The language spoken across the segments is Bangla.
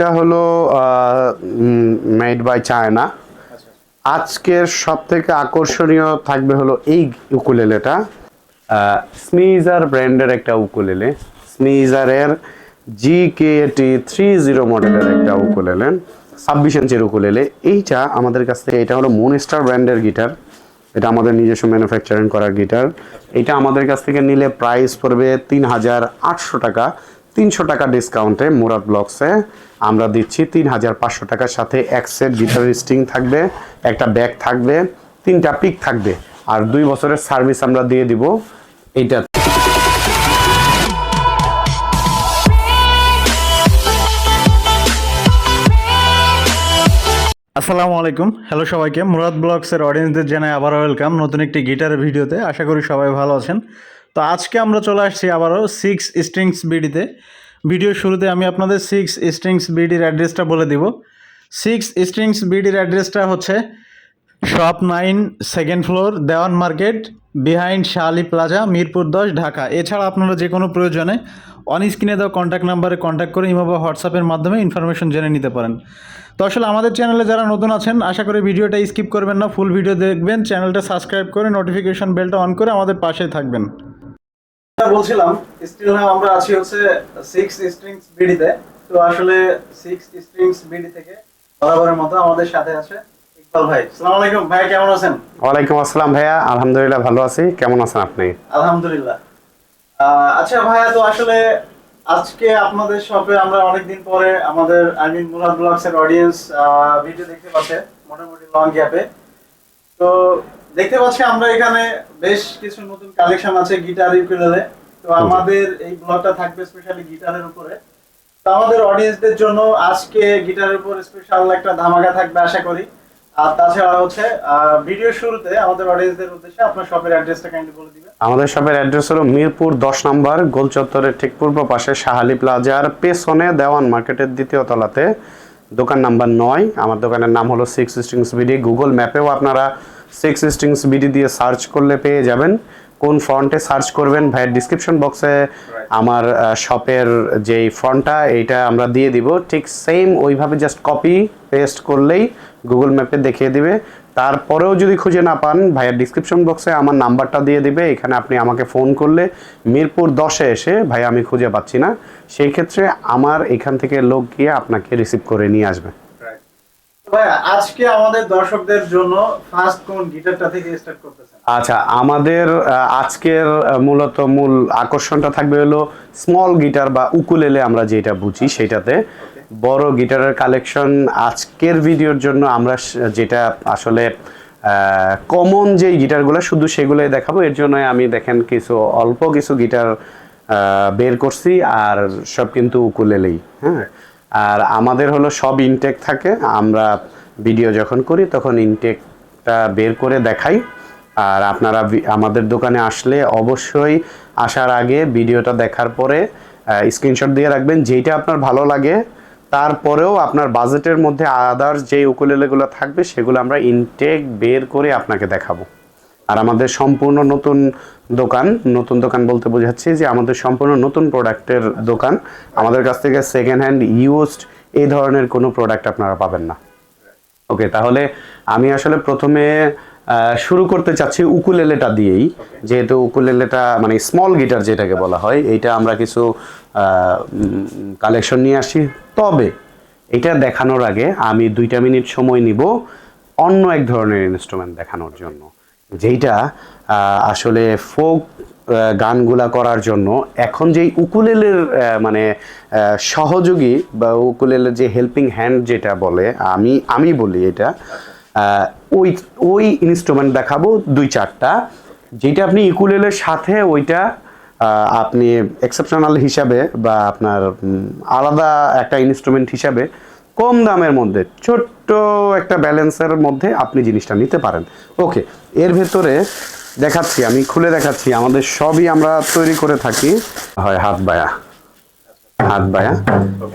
এটা হলো মেড বাই চায়না আজকের সব থেকে আকর্ষণীয় থাকবে হলো এই উকুলেলেটা। স্মিজার ব্র্যান্ডের একটা ukulele. স্মিজারের G K T three zero মডেলের একটা উকুলেলে। ছাব্বিশ ইঞ্চের উকুলেলে। এইটা আমাদের কাছ থেকে এটা হলো মুনস্টার ব্র্যান্ডের গিটার। এটা আমাদের নিজস্ব ম্যানুফ্যাকচারিং করার গিটার। এটা আমাদের কাছ থেকে নিলে প্রাইস পড়বে তিন হাজার আটশো টাকা। তিনশো টাকা ডিসকাউন্টে মুরাদ ব্লকসে আমরা দিচ্ছি তিন হাজার পাঁচশো টাকার সাথে এক সেট গিটার স্ট্রিং থাকবে, একটা ব্যাগ থাকবে, তিনটা পিক থাকবে। আর দুই বছরের সার্ভিস আমরা দিয়ে দিব এইটা। আসসালামু আলাইকুম। হ্যালো সবাইকে। মুরাদ ব্লগসের অডিয়েন্সদের জানাই আবারও ওয়েলকাম নতুন একটি গিটারের ভিডিওতে। আশা করি সবাই ভালো আছেন। তো আজকে আমরা চলে আসছি আবারও সিক্স স্ট্রিংস বিডিতে। ভিডিওর শুরুতে আমি আপনাদের সিক্স স্ট্রিংস বিডির অ্যাড্রেসটা বলে দিব। সিক্স স্ট্রিংস বিডির অ্যাড্রেসটা হচ্ছে shop nine second floor Dewan market behind Shahali plaza Mirpur দশ, ঢাকা। এছাড়া আপনারা যে কোনো প্রয়োজনে অন স্ক্রিনে দেওয়া কন্ট্যাক্ট নাম্বারে কন্ট্যাক্ট করে ইমো বা হোয়াটসঅ্যাপের মাধ্যমে ইনফরমেশন জেনে নিতে পারেন। তো আসলে আমাদের চ্যানেলে যারা নতুন আছেন, আশা করি ভিডিওটা স্কিপ করবেন না ফুল ভিডিও দেখবেন চ্যানেলটা সাবস্ক্রাইব করে নোটিফিকেশন বেলটা অন করে আমাদের পাশে থাকবেন। বলছিলাম স্টিল নাও আমরা আছি হচ্ছে সিক্স স্ট্রিংস বিডিতে। তো আসলে সিক্স স্ট্রিংস বিডি থেকে বরাবরের মতো আমাদের সাথে আছে ইকবাল ভাই। আসসালামু আলাইকুম ভাই কেমন আছেন? ওয়ালাইকুম আসসালাম ভাইয়া আলহামদুলিল্লাহ ভালো আছি। কেমন আছেন আপনি? আলহামদুলিল্লাহ। আচ্ছা ভাইয়া তো আসলে আজকে আপনাদের শপে আমরা অনেকদিন পরে আমাদের আই মিন মুরাদ ব্লগস এর অডিয়েন্স ভিডিও দেখতে পাচ্ছে মোটামুটি লং গ্যাপে তো দেখতে পাচ্ছি আমরা এখানে বেশ কিছু নতুন কালেকশন আছে গিটার ইউকুলেলে তো আমাদের এই ব্লগটা থাকবে স্পেশালি গিটারের উপরে। তো আমাদের অডিয়েন্সদের জন্য আজকে গিটারের উপর স্পেশাল একটা ধামাকা থাকবে আশা করি। আর তাছাড়া হচ্ছে ভিডিও শুরুতে আমাদের অডিয়েন্সদের উদ্দেশ্যে আপনার শপের অ্যাড্রেসটা কাইন্ডলি বলে দিবেন। আমাদের শপের অ্যাড্রেস হলো মিরপুর দশ নম্বর গোল চত্বরের ঠিক পূর্ব পাশে শাহালি প্লাজার পেছনে দেওয়ান মার্কেটের দ্বিতীয় তলাতে। দোকান নাম্বার নয় আমার দোকানের নাম হলো সিক্স স্ট্রিংস বিডি গুগল ম্যাপেও আপনারা সিক্স স্ট্রিংস বিডি দিয়ে সার্চ করলে পেয়ে যাবেন। কোন ফ্রন্টে সার্চ করবেন? ভাইয়ের ডিসক্রিপশন বক্সে আমার শপের যেই ফ্রন্টটা এইটা আমরা দিয়ে দিব। ঠিক সেম ওইভাবে জাস্ট কপি পেস্ট করলেই গুগল ম্যাপে দেখিয়ে দিবে। তারপরেও যদি খুঁজে না পান ভাইয়ের ডিসক্রিপশন বক্সে আমার নাম্বারটা দিয়ে দিবে। এখানে আপনি আমাকে ফোন করলে মিরপুর দশে এসে ভাই আমি খুঁজে পাচ্ছি না। সেই ক্ষেত্রে আমার এখান থেকে লোক গিয়ে আপনাকে রিসিভ করে নিয়ে আসবে। আজকে আমাদের দর্শকদের জন্য ফার্স্ট কোন গিটারটা থেকে স্টার্ট করতেছেন? আচ্ছা আমাদের আজকের মূলত মূল আকর্ষণটা থাকবে হলো স্মল গিটার বা উকুলেলে আমরা যেটা বুঝি সেটাতে। বড় গিটারের কালেকশন আজকের ভিডিওর জন্য আমরা যেটা আসলে কমন যেই গিটারগুলো শুধু সেগুলোই দেখাবো। এর জন্য আমি দেখেন কিছু অল্প কিছু গিটার বের করছি আর সব কিন্তু উকুলেলেই হ্যাঁ? আর আমাদের হলো সব ইনটেক থাকে। আমরা ভিডিও যখন করি, তখন ইনটেকটা বের করে দেখাই। আর আপনারা আমাদের দোকানে আসলে অবশ্যই আসার আগে ভিডিওটা দেখার পরে স্ক্রিনশট দিয়ে রাখবেন, যেইটা আপনার ভালো লাগে। তারপরেও আপনার বাজেটের মধ্যে আদার্স যে উকুলেলেগুলো থাকবে, সেগুলো আমরা ইনটেক বের করে আপনাকে দেখাবো। আর আমাদের সম্পূর্ণ নতুন দোকান নতুন দোকান বলতে বোঝাচ্ছি যে আমাদের সম্পূর্ণ নতুন প্রোডাক্টের দোকান। আমাদের কাছ থেকে সেকেন্ড হ্যান্ড ইউজড এই ধরনের কোনো প্রোডাক্ট আপনারা পাবেন না। ওকে তাহলে আমি আসলে প্রথমে শুরু করতে চাচ্ছি উকুলেলেটা দিয়েই। যেহেতু উকুলেলেটা মানে স্মল গিটার যেটাকে বলা হয়, এইটা আমরা কিছু কালেকশন নিয়ে আসি। তবে এটা দেখানোর আগে আমি দুইটা মিনিট সময় নিব অন্য এক ধরনের ইনস্ট্রুমেন্ট দেখানোর জন্য। যেইটা আসলে ফোক গানগুলা করার জন্য এখন যেই উকুলেলের মানে সহযোগী বা উকুলেলের যে হেল্পিং হ্যান্ড যেটা বলে, আমি আমি বলি এটা ওই ওই ইনস্ট্রুমেন্ট দেখাবো দুই চারটা। যেটা আপনি ইকুলেলের সাথে ওইটা আপনি এক্সেপশনাল হিসাবে বা আপনার আলাদা একটা ইনস্ট্রুমেন্ট হিসাবে কম দামের মধ্যে, ছোট্ট একটা ব্যালেন্সের মধ্যে আপনি জিনিসটা নিতে পারেন। ওকে, এর ভেতরে দেখাচ্ছি, আমি খুলে দেখাচ্ছি, আমাদের সবই আমরা তৈরি করে থাকি। হয় হাত বায়া হাত বায়া।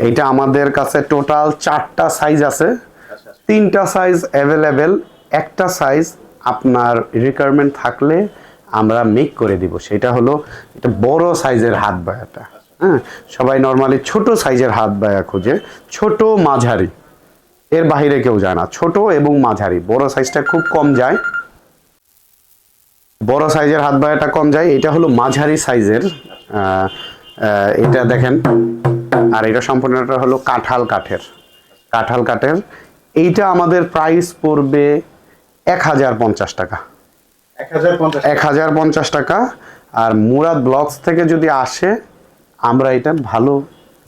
এটা আমাদের কাছে টোটাল চারটা সাইজ আছে। তিনটা সাইজ অ্যাভেলেবেল একটা সাইজ আপনার রিকোয়ারমেন্ট থাকলে আমরা মেক করে দিব। সেটা হলো, এটা বড় সাইজের হাত বায়াটা। হ্যাঁ? সবাই নর্মালি ছোট সাইজের হাত বায়া খোঁজে। ছোট মাঝারি। এর বাইরে কেউ যায় না। ছোট এবং মাঝারি। বড় সাইজটা খুব কম যায়। বড় সাইজের হাত বায়াটা কম যায়। এটা হলো মাঝারি সাইজের এটা দেখেন। আর এটা সম্পূর্ণটা হলো কাঁঠাল কাঠের। কাঁঠাল কাঠের। এইটা আমাদের প্রাইস পড়বে এক হাজার পঞ্চাশ টাকা। এক হাজার পঞ্চাশ এক হাজার পঞ্চাশ টাকা। আর মুরাদ ব্লগস থেকে যদি আসে আমরা এটা ভালো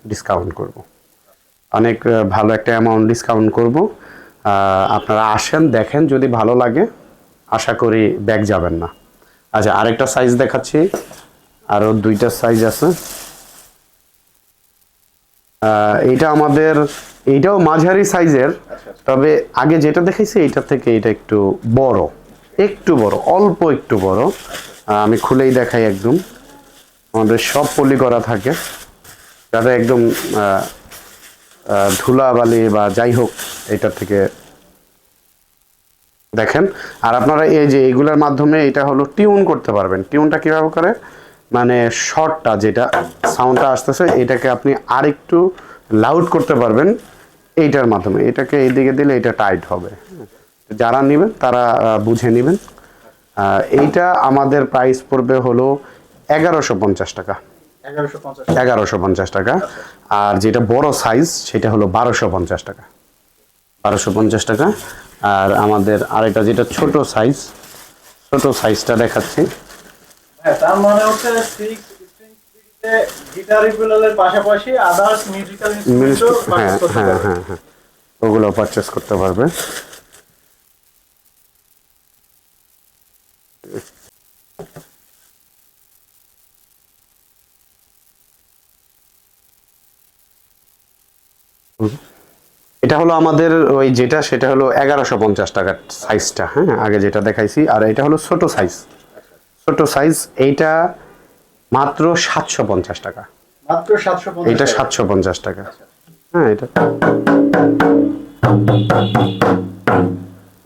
ডিসকাউন্ট করব। অনেক ভালো একটা অ্যামাউন্ট ডিসকাউন্ট করব। আপনারা আসেন, দেখেন, যদি ভালো লাগে, আশা করি ব্যাগ যাবেন না। আচ্ছা আরেকটা সাইজ দেখাচ্ছি। আরও দুইটা সাইজ আছে। এইটা আমাদের এইটাও মাঝারি সাইজের তবে আগে যেটা দেখেছি এইটা থেকে এটা একটু বড়। একটু বড়, অল্প একটু বড়। আমি খুলেই দেখাই একদম। আমাদের সব পলি করা থাকে। যাতে একদম ধুলাবালি বা যাই হোক এটা থেকে দেখেন। আর আপনারা এই যে এইগুলোর মাধ্যমে এটা হলো টিউন করতে পারবেন। টিউনটা কীভাবে করে? মানে শর্টটা যেটা সাউন্ডটা আসতেছে, এটাকে আপনি আরেকটু লাউড করতে পারবেন এইটার মাধ্যমে। এটাকে এইদিকে দিলে এটা টাইট হবে। যারা নেবেন তারা বুঝে নেবেন। এইটা আমাদের প্রাইস পড়বে হলো এগারোশো পঞ্চাশ টাকা। এগারোশো পঞ্চাশ টাকা। আর যেটা বড় সাইজ সেটা হলো বারোশো পঞ্চাশ টাকা। বারোশো পঞ্চাশ টাকা। আর আমাদের আরেকটা যেটা ছোট সাইজ ছোট সাইজটা দেখাচ্ছি। হ্যাঁ মানে হচ্ছে সিক্স স্ট্রিংসে গিটার ইকুয়ালের পাশাপাশি আদার্স মিউজিক্যাল ইনস্ট্রুমেন্টও হ্যাঁ পারচেজ করতে হ্যাঁ পারবে হ্যাঁ হ্যাঁ ওগুলো পারচেস করতে পারবে এটা হলো আমাদের ওই যেটা সেটা হলো এগারোশো পঞ্চাশ টাকার সাইজটা হ্যাঁ? আগে যেটা দেখাইছি আর এটা হলো ছোট সাইজ ছোট সাইজ এইটা মাত্র সাতশো পঞ্চাশ টাকা। মাত্র সাতশো পঞ্চাশ এটা টাকা। সাতশো পঞ্চাশ টাকা। হ্যাঁ এটা।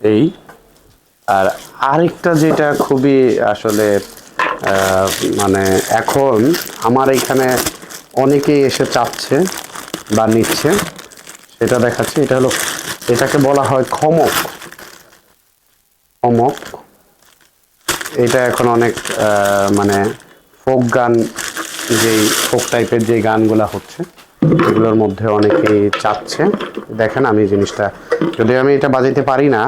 এই আর আরেকটা যেটা খুবই আসলে মানে এখন আমার এখানে অনেকেই এসে চাচ্ছে বা নিচ্ছে। সেটা দেখাচ্ছে, এটা হলো, এটাকে বলা হয় খমক। খমক, এটা এখন অনেক মানে ফোক গান, যেই ফোক টাইপের যে গানগুলো হচ্ছে, এগুলোর মধ্যে অনেকেই চাচ্ছে। দেখেন আমি জিনিসটা যদি আমি এটা বাজাইতে পারি না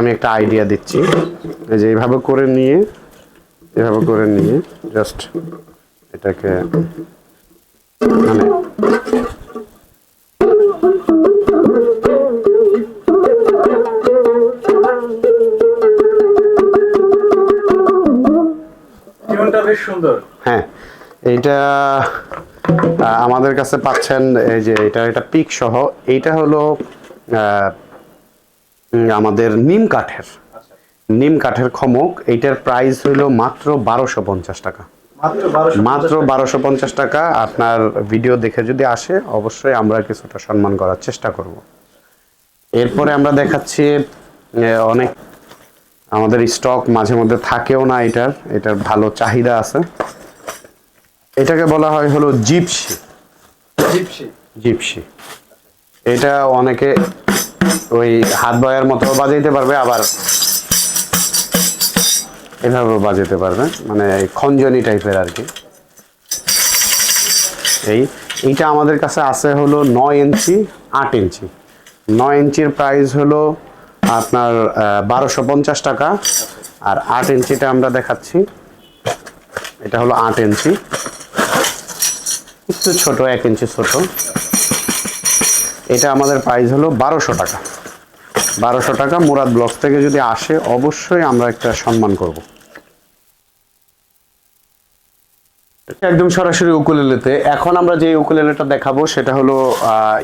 আমি একটা আইডিয়া দিচ্ছি। যে এইভাবে করে নিয়ে এভাবে করে নিয়ে জাস্ট এটাকে মানে টিউনটা বেশ সুন্দর। হ্যাঁ এইটা আমাদের কাছে পাচ্ছেন এই যে এটা এটা পিক সহ। এইটা হলো আমাদের নিম কাঠের। নিম কাঠের খমক। এইটার প্রাইস হলো মাত্র বারোশো পঞ্চাশ টাকা। মাত্র বারোশো পঞ্চাশ টাকা। আপনার ভিডিও দেখে যদি আসে অবশ্যই আমরা কিছুটা সম্মান করার চেষ্টা করব। এরপরে আমরা দেখাচ্ছি অনেক আমাদের স্টক মাঝে মধ্যে থাকেও না এটার এটার ভালো চাহিদা আছে। এটাকে বলা হয় হলো জিপসি জিপসি জিপসি এটা অনেকে ওই হাত বয়ার মতো বাজাইতে পারবে আবার এভাবেও বাজাতে পারবে মানে খঞ্জনি টাইপের আর কি। এই এইটা আমাদের কাছে আছে হলো নয় ইঞ্চি আট ইঞ্চি। নয় ইঞ্চির প্রাইস হলো আপনার বারোশো পঞ্চাশ টাকা। আর আট ইঞ্চিটা আমরা দেখাচ্ছি। এটা হলো আট ইঞ্চি। একটু ছোট, এক ইঞ্চি ছোট। এটা আমাদের প্রাইস হলো বারোশো টাকা। বারোশো টাকা মুরাদ ব্লক থেকে যদি আসে, অবশ্যই আমরা একটা সম্মান করব। একদম সরাসরি উকুলেলেতে। এখন আমরা যে উকুলেলেটা দেখাবো, সেটা হলো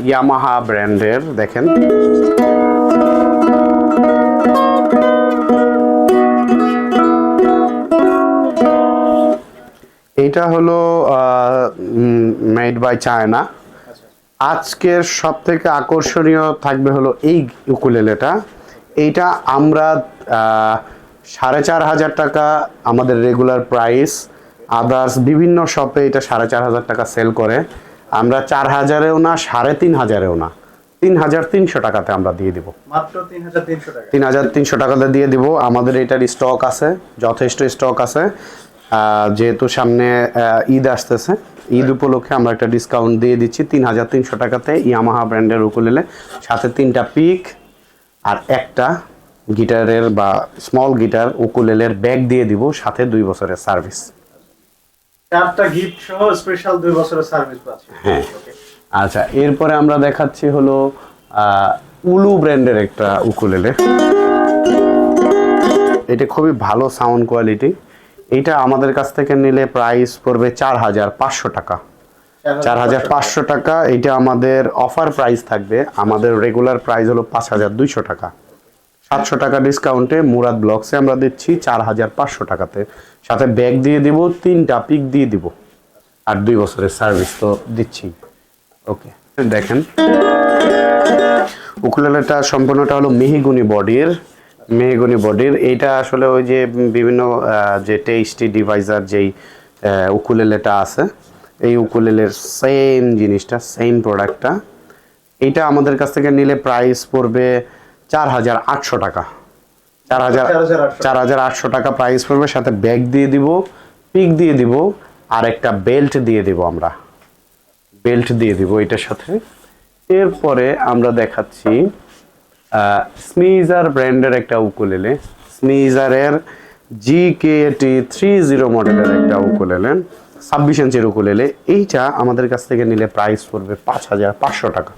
ইয়ামাহা ব্র্যান্ডের, দেখেন। এটা হলো মেড বাই চায়না আজকের সব থেকে আকর্ষণীয় থাকবে হলো এই উকুলেলেটা। এইটা আমরা সাড়ে চার হাজার টাকা আমাদের রেগুলার প্রাইস আদার্স বিভিন্ন শপে এটা সাড়ে চার হাজার টাকা সেল করে। আমরা চার হাজারেও না, সাড়ে তিন হাজারেও না। তিন হাজার তিনশো টাকাতে আমরা দিয়ে দিব। মাত্র তিন হাজার তিনশো টাকাতে দিয়ে দিব। আমাদের এটার স্টক আছে যথেষ্ট স্টক আছে। যেহেতু সামনে ঈদ আসতেছে ঈদ উপলক্ষে আমরা একটা ডিসকাউন্ট দিয়ে দিচ্ছি। তিন হাজার তিনশো টাকাতে ইয়ামাহা ব্র্যান্ডের উকুলেলে সাথে তিনটা পিক আর একটা গিটারের বা স্মল গিটার উকুলেলের ব্যাগ দিয়ে দিব সাথে দুই বছরের সার্ভিস চারটা গিফট সহ স্পেশাল দুই বছরের সার্ভিস পাচ্ছি। হ্যাঁ। আচ্ছা এরপরে আমরা দেখাচ্ছি হলো উলু ব্র্যান্ডের একটা উকুলেলে। এটা খুবই ভালো সাউন্ড কোয়ালিটি। এটা আমাদের কাছ থেকে নিলে প্রাইস পড়বে চার হাজার পাঁচশো টাকা। চার হাজার পাঁচশো টাকা এটা আমাদের অফার প্রাইস থাকবে। আমাদের রেগুলার প্রাইস হলো পাঁচ হাজার দুইশো টাকা। সাতশো টাকা ডিসকাউন্টে মুরাদ ব্লগসে আমরা দিচ্ছি চার হাজার পাঁচশো টাকাতে। সাথে ব্যাগ দিয়ে দিব, তিনটা পিক দিয়ে দিব। আর দুই বছরের সার্ভিস তো দিচ্ছি। ওকে দেখেন। উকুলেলেটা সম্পূর্ণটা হলো মেহিগুনি বডির মেহগুনি বডির। এইটা আসলে ওই যে বিভিন্ন যে টেস্টি ডিভাইজার যেই উকুলেলেটা আছে এই উকুলেলের সেম জিনিসটা সেম প্রোডাক্টটা এটা আমাদের কাছ থেকে নিলে প্রাইস পড়বে চার হাজার আটশো টাকা। চার হাজার চার হাজার আটশো টাকা। প্রাইস পড়বে সাথে ব্যাগ দিয়ে দিব পিক দিয়ে দিব আর একটা বেল্ট দিয়ে দিব আমরা। বেল্ট দিয়ে দিব এটার সাথে। এরপরে আমরা দেখাচ্ছি স্মিজার ব্র্যান্ডের একটা ukulele. স্মিজারের G K T three zero মডেলের একটা উকুলেলে, ছাব্বিশ ইঞ্চের উকুলেলে। এইটা আমাদের কাছ থেকে নিলে প্রাইস পড়বে পাঁচ হাজার পাঁচশো টাকা।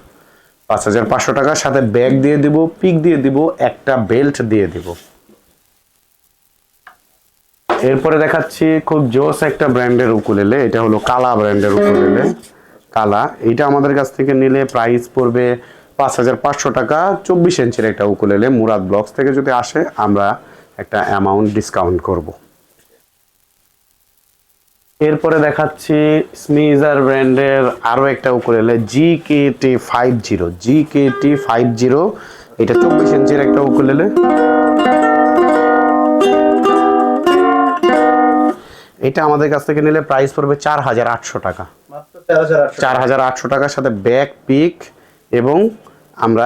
পাঁচ হাজার পাঁচশো টাকার সাথে ব্যাগ দিয়ে দিব পিক দিয়ে দিব, একটা বেল্ট দিয়ে দিব। এরপরে দেখাচ্ছি খুব জোস একটা ব্র্যান্ডের উকুলেলে, এটা হলো কালা ব্র্যান্ডের উকুলেলে। কালা এটা আমাদের কাছ থেকে নিলে প্রাইস পড়বে পাঁচ হাজার পাঁচশো টাকা, চব্বিশ ইঞ্চের একটা উকুলেলে মুরাদ ব্লকস থেকে যদি আসে, আমরা একটা অ্যামাউন্ট ডিসকাউন্ট করব। এরপরে দেখাচ্ছি স্মিজার ব্র্যান্ডের আরও একটা ukulele G K T five zero G K T five zero এটা চব্বিশ ইঞ্চের একটা উকুলেলে। এটা আমাদের কাছ থেকে নিলে প্রাইস পড়বে চার হাজার আটশো টাকা। চার হাজার আটশো টাকার সাথে ব্যাক পিক এবং আমরা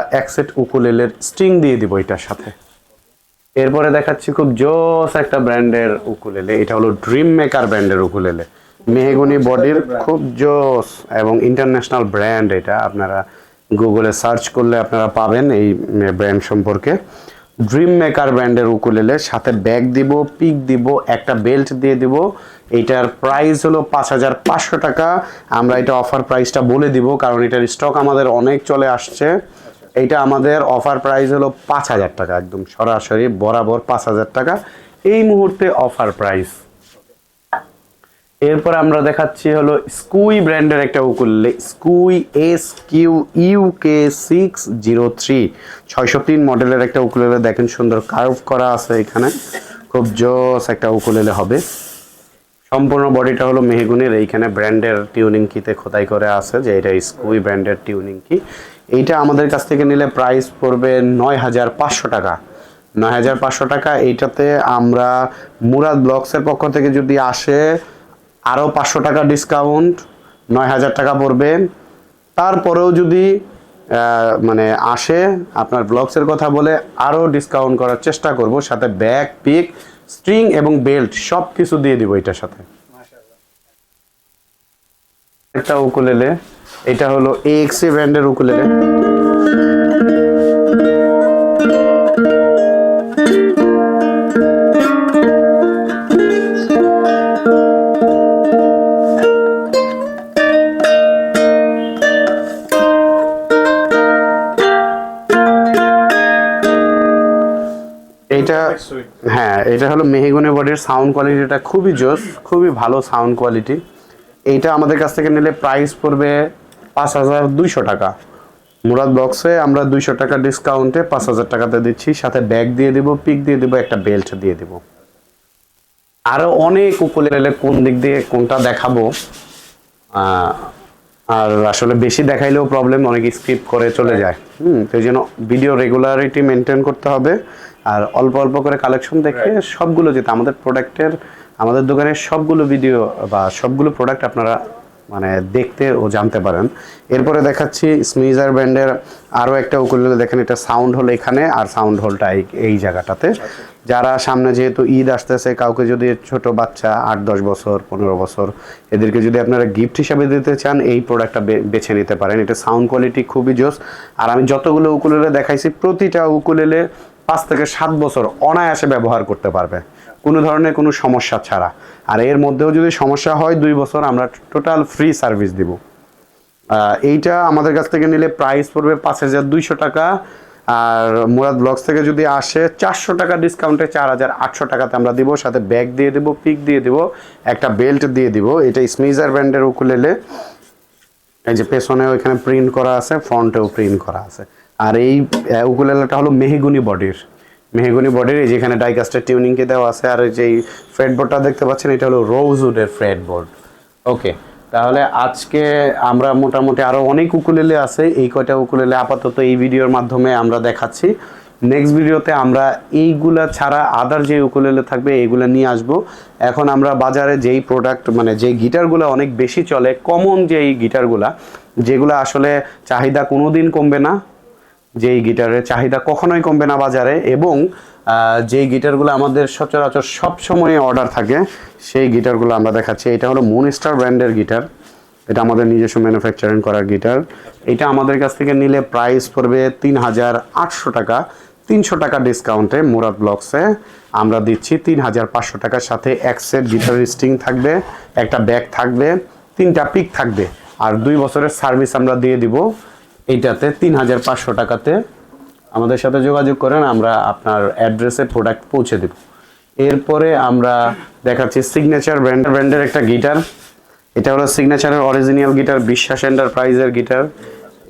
উকুলেলের স্ট্রিং দিয়ে দিব এটার সাথে। এরপরে দেখাচ্ছি খুব জোস একটা ব্র্যান্ডের উকুলেলে। এটা হলো ড্রিম মেকার ব্র্যান্ডের উকুলেলে। মেহগুনি বডির খুব জোস এবং ইন্টারন্যাশনাল ব্র্যান্ড এটা। আপনারা গুগলে সার্চ করলে আপনারা পাবেন এই ব্র্যান্ড সম্পর্কে। ড্রিম মেকার ব্র্যান্ডের উকুলেলে সাথে ব্যাগ দিব পিক দিব, একটা বেল্ট দিয়ে দিব। এটার প্রাইস হলো পাঁচ হাজার পাঁচশো টাকা। আমরা এটা অফার প্রাইসটা বলে দিব, কারণ এটার স্টক আমাদের অনেক চলে আসছে। এটা আমাদের অফার প্রাইস হলো পাঁচ হাজার টাকা, একদম সরাসরি বরাবর পাঁচ হাজার টাকা। এই মুহূর্তে অফার প্রাইস এরপর আমরা দেখাচ্ছি হলো স্কুই ব্র্যান্ডের একটা ukulele স্কুই S Q U K six zero three ছয়শো তিন মডেলের একটা উকুলেলে দেখেন সুন্দর কার্ভ করা আছে এখানে। খুব জোস একটা উকুলেলে হবে। সম্পূর্ণ বডিটা হলো মেহগুনির, এইখানে ব্র্যান্ডের টিউনিং কিতে খোদাই করে আছে যে এটা স্কুই ব্র্যান্ডের টিউনিং কি এইটা আমাদের কাছ থেকে নিলে প্রাইস পড়বে নয় হাজার পাঁচশো টাকা। নয় হাজার পাঁচশো টাকা, এইটাতে আমরা মুরাদ ব্লগসের পক্ষ থেকে যদি আসে আরও পাঁচশো টাকা ডিসকাউন্ট নয় হাজার টাকা পড়বে। তারপরেও যদি মানে আসে, আপনার ব্লগসের কথা বলে আরও ডিসকাউন্ট করার চেষ্টা করব। সাথে ব্যাগ পিক স্ট্রিং এবং বেল্ট সব কিছু দিয়ে দিব এটার সাথে। একটা উকুলেলে, এটা হলো এক্সি ব্র্যান্ডের উকুলেলে। এইটা হ্যাঁ এটা হলো মেহগুনি বডির সাউন্ড কোয়ালিটিটা খুবই জোস, খুবই ভালো সাউন্ড কোয়ালিটি এইটা আমাদের কাছ থেকে নিলে প্রাইস পড়বে পাঁচ হাজার দুইশো টাকা। মুরাদ বক্সে আমরা দুইশো টাকা ডিসকাউন্টে পাঁচ হাজার টাকাতে দিচ্ছি, সাথে ব্যাগ দিয়ে দিব পিক দিয়ে দিব, একটা বেল্ট দিয়ে দিব। আরও অনেক উকুলেলে কোন দিক দিয়ে কোনটা দেখাবো আর আসলে বেশি দেখাইলেও প্রবলেম অনেক স্কিপ করে চলে যায়। হুম সেই জন্য ভিডিও রেগুলারিটি মেনটেন করতে হবে। আর অল্প অল্প করে কালেকশন দেখে সবগুলো যেতে আমাদের প্রোডাক্টের আমাদের দোকানের সবগুলো ভিডিও বা সবগুলো প্রোডাক্ট আপনারা মানে দেখতে ও জানতে পারেন। এরপরে দেখাচ্ছি স্মিজার ব্র্যান্ডের আরও একটা উকুলেলে দেখেন এটা সাউন্ড হল এখানে আর সাউন্ড হলটা এই এই জায়গাটাতে। যারা সামনে যেহেতু ঈদ আসতেছে কাউকে যদি ছোট বাচ্চা আট দশ বছর পনেরো বছর এদেরকে যদি আপনারা গিফট হিসাবে দিতে চান এই প্রোডাক্টটা বেছে নিতে পারেন। এটা সাউন্ড কোয়ালিটি খুবই জোস। আর আমি যতগুলো উকুলেলে দেখাইছি প্রতিটা উকুলেলে পাঁচ থেকে সাত বছর অনায়াসে ব্যবহার করতে পারবে। কোনো ধরনের কোনো সমস্যা ছাড়া। আর এর মধ্যেও যদি সমস্যা হয় দুই বছর, আমরা টোটাল ফ্রি সার্ভিস দিব। এইটা আমাদের কাছ থেকে নিলে প্রাইস পড়বে পাঁচ হাজার দুইশো টাকা। আর মুরাদ ব্লগস থেকে যদি আসে, চারশো টাকা ডিসকাউন্টে চার হাজার আটশো টাকাতে আমরা দিব। সাথে ব্যাগ দিয়ে দেবো পিক দিয়ে দেবো, একটা বেল্ট দিয়ে দিব। এটা স্মিজার ব্র্যান্ডের উকুলেলে। এই যে পেছনে ওইখানে প্রিন্ট করা আছে ফ্রন্টেও প্রিন্ট করা আছে। আর এই উকুলেলাটা হলো মেহেগুনি বডির। মেহেগুনি বডির, এই যেখানে ডাইকাস্টের টিউনিংকে দেওয়া আছে, আর এই যে ফ্রেড বোর্ডটা দেখতে পাচ্ছেন, এটা হলো রোজউডের ফ্রেড বোর্ড ওকে তাহলে আজকে আমরা মোটামুটি আরও অনেক উকুলেলে আছে, এই কয়টা উকুলেলে আপাতত এই ভিডিওর মাধ্যমে আমরা দেখাচ্ছি। নেক্সট ভিডিওতে আমরা এইগুলা ছাড়া আদার যে উকুলেলে থাকবে, এইগুলা নিয়ে আসব। এখন আমরা বাজারে যেই প্রোডাক্ট মানে যেই গিটারগুলো অনেক বেশি চলে কমন যেই গিটারগুলা, যেগুলো আসলে চাহিদা কোনোদিন কমবে না যেই গিটারের চাহিদা কখনোই কমবে না বাজারে এবং যেই গিটারগুলো আমাদের সচরাচর সব সময় অর্ডার থাকে, সেই গিটারগুলো আমরা দেখাচ্ছি। এটা হলো মুনস্টার ব্র্যান্ডের গিটার। এটা আমাদের নিজস্ব ম্যানুফ্যাকচারিং করার গিটার। এটা আমাদের কাছ থেকে নিলে প্রাইস পড়বে তিন হাজার আটশো টাকা। তিনশো টাকা ডিসকাউন্টে মুরাদ ব্লকসে আমরা দিচ্ছি তিন হাজার পাঁচশো টাকার সাথে এক সেট গিটার স্ট্রিং থাকবে, একটা ব্যাগ থাকবে, তিনটা পিক থাকবে। আর দুই বছরের সার্ভিস আমরা দিয়ে দিব। এইটাতে তিন হাজার পাঁচশো টাকাতে আমাদের সাথে যোগাযোগ করেন, আমরা আপনার অ্যাড্রেসে প্রোডাক্ট পৌঁছে দেব। এরপরে আমরা দেখাচ্ছি সিগনেচার ব্র্যান্ড ব্র্যান্ডের একটা গিটার এটা হলো সিগনেচারের অরিজিনাল গিটার বিশ্বাস এন্টারপ্রাইজের গিটার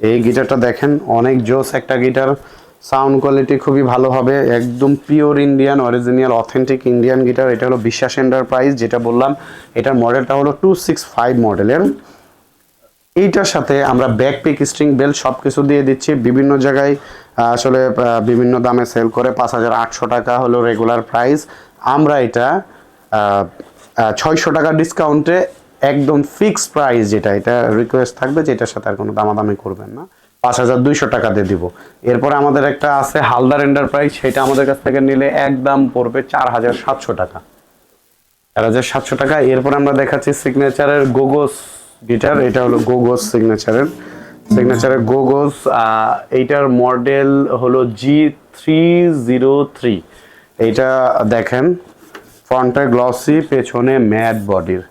এই গিটারটা দেখেন, অনেক জোস একটা গিটার সাউন্ড কোয়ালিটি খুবই ভালো হবে, একদম pure Indian original authentic Indian guitar এটা হলো বিশ্বাস এন্টারপ্রাইজ যেটা বললাম, এটার মডেলটা হলো টু সিক্স ফাইভ মডেলের এইটার সাথে আমরা ব্যাক পিক স্ট্রিং বেল্ট সব কিছু দিয়ে দিচ্ছি। বিভিন্ন জায়গায় আসলে বিভিন্ন দামে সেল করে পাঁচ হাজার আটশো টাকা হলো রেগুলার প্রাইস আমরা এটা ছয়শো টাকা ডিসকাউন্টে একদম ফিক্স প্রাইস যেটা, এটা রিকোয়েস্ট থাকবে যেটার সাথে আর কোনো দামাদামি করবেন না। পাঁচ হাজার দুইশো টাকা দিয়ে দিব। এরপরে আমাদের একটা আছে হালদার এন্টারপ্রাইজ সেটা আমাদের কাছ থেকে নিলে একদম পড়বে চার হাজার সাতশো টাকা। চার হাজার সাতশো টাকা। এরপর আমরা দেখাচ্ছি সিগনেচারের গোগোস গিটার, এটা হলো গোগোস সিগনেচারের সিগনেচারের গোগোস এইটার মডেল হলো জি থ্রি জিরো থ্রি এইটা দেখেন ফ্রন্টে গ্লসি পেছনে ম্যাট বডির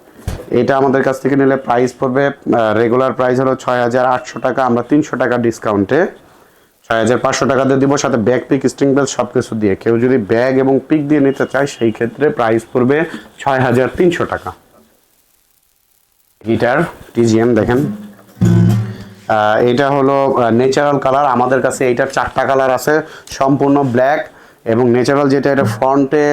এটা আমাদের কাছ থেকে নিলে প্রাইস পড়বে রেগুলার প্রাইস হলো ছয় হাজার আটশো টাকা। আমরা তিনশো টাকা ডিসকাউন্টে ছয় হাজার পাঁচশো টাকা দিয়ে দিব, সাথে ব্যাগ পিক স্ট্রিং বেল সব কিছু দিয়ে। কেউ যদি ব্যাগ এবং পিক দিয়ে নিতে চায়, সেই ক্ষেত্রে প্রাইস পড়বে ছয় হাজার তিনশো টাকা। গিটার টিজিএম দেখেন। এটা হলো ন্যাচারাল কালার আমাদের কাছে এইটার চারটা কালার আছে, সম্পূর্ণ ব্ল্যাক এবং ন্যাচারাল যেটা, এটা ফ্রন্টে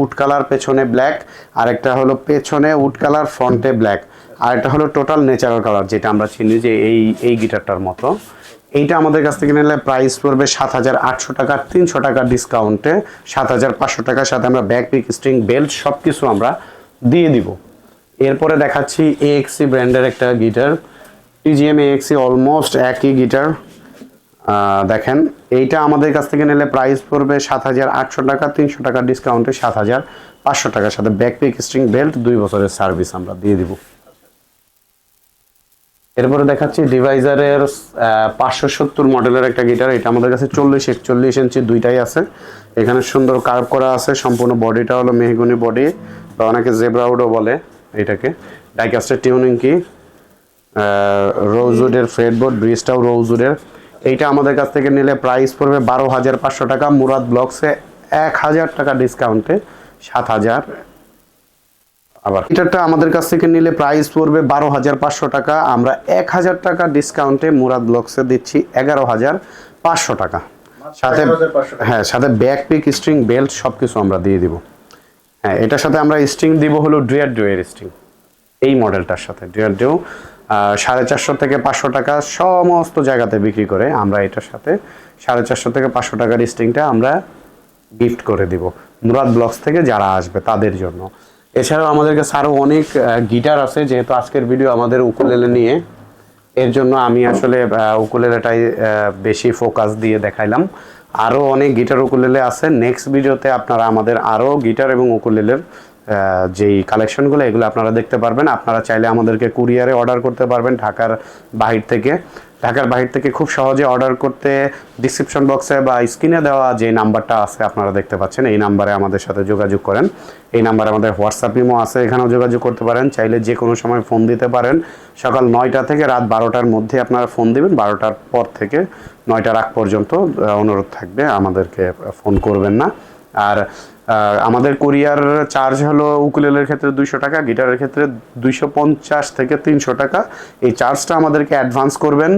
উড কালার পেছনে ব্ল্যাক আর একটা হলো পেছনে উড কালার ফ্রন্টে ব্ল্যাক আর একটা হলো টোটাল ন্যাচারাল কালার যেটা আমরা চিনি যে এই এই গিটারটার মতো। এইটা আমাদের কাছ থেকে নিলে প্রাইস পড়বে সাত হাজার আটশো টাকা, তিনশো টাকা ডিসকাউন্টে সাত হাজার পাঁচশো টাকার সাথে আমরা ব্যাক পিক স্ট্রিং বেল্ট সব কিছু আমরা দিয়ে দিব। এরপরে দেখাচ্ছি এএক্সি ব্র্যান্ডের একটা গিটার টিজিএম এএক্সি অলমোস্ট একই গিটার দেখেন, এইটা আমাদের কাছ থেকে নিলে প্রাইস পড়বে সাত হাজার আটশো টাকা, তিনশো টাকা ডিসকাউন্টে সাত হাজার পাঁচশো টাকার সাথে ব্যাক পিক স্ট্রিং বেল্ট দুই বছরের সার্ভিস আমরা দিয়ে দিব। এরপরে দেখাচ্ছি ডিভাইজারের পাঁচশো সত্তর মডেলের একটা গিটার এটা আমাদের কাছে চল্লিশ একচল্লিশ ইঞ্চি দুইটাই আছে। এখানে সুন্দর কার্ভ করা আছে, সম্পূর্ণ বডিটা হলো মেহগুনি বডি বা অনেকে জেব্রাউডও বলে। এটাকে। ডাইকাস্টের টিউনিং কি? রোজউডের ফ্রেডবোর্ড ব্রিজটাও রোজউডের। এইটা আমাদের কাছ থেকে নিলে প্রাইস পড়বে বারো হাজার পাঁচশো টাকা। মুরাদ ব্লকসে এক হাজার টাকা ডিসকাউন্টে সাত হাজার। আবার এটারটা আমাদের কাছ থেকে নিলে প্রাইস পড়বে বারো হাজার পাঁচশো টাকা। আমরা এক হাজার টাকা ডিসকাউন্টে মুরাদ ব্লকসে দিচ্ছি এগারো হাজার পাঁচশো টাকা। সাথে হ্যাঁ সাথে ব্যাক পিক স্ট্রিং বেল্ট সব কিছু আমরা দিয়ে দিব। হ্যাঁ এটার সাথে আমরা স্ট্রিং দিব হলো ড্রিয়ার ডুয়ের স্ট্রিং এই মডেলটার সাথে ড্রিয়ার ডিউ সাড়ে চারশো থেকে পাঁচশো টাকা সমস্ত জায়গাতে বিক্রি করে আমরা এটার সাথে সাড়ে চারশো থেকে পাঁচশো টাকার স্ট্রিংটা আমরা গিফট করে দিব মুরাদ ব্লগস থেকে যারা আসবে তাদের জন্য। এছাড়াও আমাদের কাছে আরও অনেক গিটার আছে, যেহেতু আজকের ভিডিও আমাদের উকুলেলে নিয়ে। এর জন্য আমি আসলে উকুলেলেটাই বেশি ফোকাস দিয়ে দেখাইলাম। আরও অনেক গিটার উকুলেলে আছে। নেক্সট ভিডিওতে আপনারা আমাদের আরও গিটার এবং উকুলেলের যেই কালেকশনগুলো এগুলো আপনারা দেখতে পারবেন। আপনারা চাইলে আমাদেরকে কুরিয়ারে অর্ডার করতে পারবেন ঢাকার বাহির থেকে। ঢাকার বাহির থেকে খুব সহজে অর্ডার করতে ডিসক্রিপশন বক্সে বা স্ক্রিনে দেওয়া যে নাম্বারটা আছে আপনারা দেখতে পাচ্ছেন, এই নাম্বারে আমাদের সাথে যোগাযোগ করেন। এই নাম্বারে আমাদের হোয়াটসঅ্যাপ ইমো আছে, এখানেও যোগাযোগ করতে পারেন। চাইলে যে কোনো সময় ফোন দিতে পারেন। সকাল নয়টা থেকে রাত বারোটার মধ্যে আপনারা ফোন দিবেন। বারোটার পর থেকে নয়টার আগ পর্যন্ত অনুরোধ থাকবে আমাদেরকে ফোন করবেন না। আর আমাদের কুরিয়ার চার্জ হলো উকুলেলের ক্ষেত্রে দুইশো টাকা গিটারের ক্ষেত্রে দুইশো পঞ্চাশ থেকে তিনশো টাকা। এই চার্জটা আমাদেরকে অ্যাডভান্স করবেন।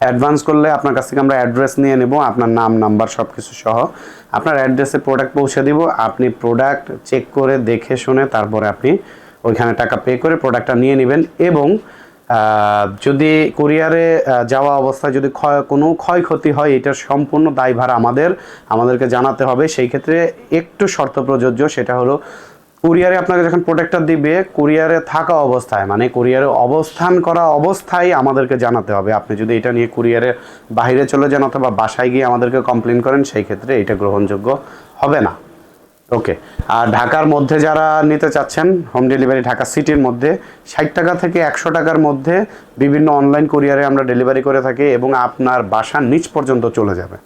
অ্যাডভান্স করলে আপনার কাছ থেকে আমরা অ্যাড্রেস নিয়ে নেব, আপনার নাম নাম্বার সব কিছু সহ। আপনার অ্যাড্রেসে প্রোডাক্ট পৌঁছে দিব, আপনি প্রোডাক্ট চেক করে দেখে শুনে তারপরে আপনি ওইখানে টাকা পে করে প্রোডাক্টটা নিয়ে নেবেন এবং যদি কুরিয়ারে যাওয়া অবস্থায় যদি ক্ষয়, কোনো ক্ষয়ক্ষতি হয় এটার সম্পূর্ণ দায়ভার আমাদের, আমাদেরকে জানাতে হবে। সেই ক্ষেত্রে একটু শর্ত প্রযোজ্য, সেটা হলো কুরিয়ারে আপনাকে যখন প্রোডাক্টটা দিবে, কুরিয়ারে থাকা অবস্থায় মানে কুরিয়ারে অবস্থান করা অবস্থায় আমাদেরকে জানাতে হবে। আপনি যদি এটা নিয়ে কুরিয়ারে বাইরে চলে যান অথবা বাসায় গিয়ে আমাদেরকে কমপ্লেন করেন, সেই ক্ষেত্রে এটা গ্রহণযোগ্য হবে না। ওকে। আর ঢাকার মধ্যে যারা নিতে চাচ্ছেন হোম ডেলিভারি ঢাকা সিটির মধ্যে, ষাট টাকা থেকে একশো টাকার মধ্যে বিভিন্ন অনলাইন কুরিয়ারে আমরা ডেলিভারি করে থাকি এবং আপনার বাসার নিচ পর্যন্ত চলে যাবে।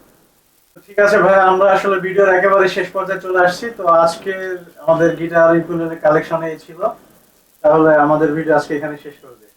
ঠিক আছে ভাই, আমরা আসলে ভিডিওর একেবারে শেষ পর্যায়ে চলে আসছি। তো আজকে আমাদের গিটার ইকুলেলের কালেকশন এই ছিল। তাহলে আমাদের ভিডিও আজকে এখানে শেষ করে দিই।